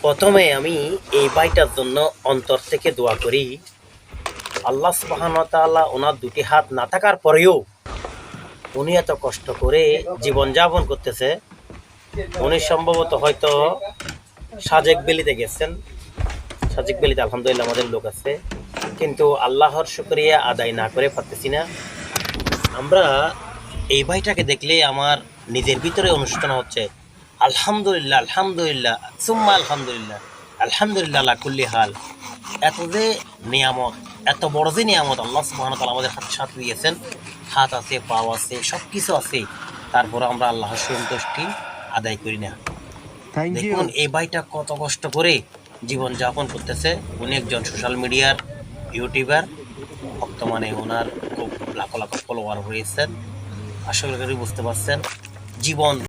প্রথমে আমি এই ভাইটার জন্য অন্তর থেকে দোয়া করি। আল্লাহ তাআলা ওনার দুটি হাত না থাকার পরেও উনি এত কষ্ট করে জীবনযাপন করতেছে। উনি সম্ভবত হয়তো সাজেক বেলিতে গেছেন। সাজেক বেলিতে আলহামদুলিল্লাহ আমাদের লোক আছে। কিন্তু আল্লাহর শুক্রিয়া আদায় না করে পারতেছি না। আমরা এই ভাইটাকে দেখলে আমার নিজের ভিতরে অনুষ্ঠান হচ্ছে। আলহামদুলিল্লাহ আলহামদুলিল্লাহ সুম্মা আলহামদুলিল্লাহ আলহামদুলিল্লাহ আল্লাহ কুল্লি হাল। এত যে নিয়ামত এত বড় যে নিয়ামত আল্লাহ সুবহানাহু ওয়া তাআলা আমাদের হাত সাথে দিয়েছেন। হাত আছে পাও আছে সব কিছু আছে। তারপরে আমরা আল্লাহর সন্তুষ্টি আদায় করি না। দেখুন এই ভাইটা কত কষ্ট করে জীবন যাপন করতেছে। উনি একজন সোশ্যাল মিডিয়ার ইউটিউবার বর্তমানে ওনার খুব লাখো লাখো ফলোয়ার হয়েছেন। আশা করি বুঝতে পারছেন। জীবন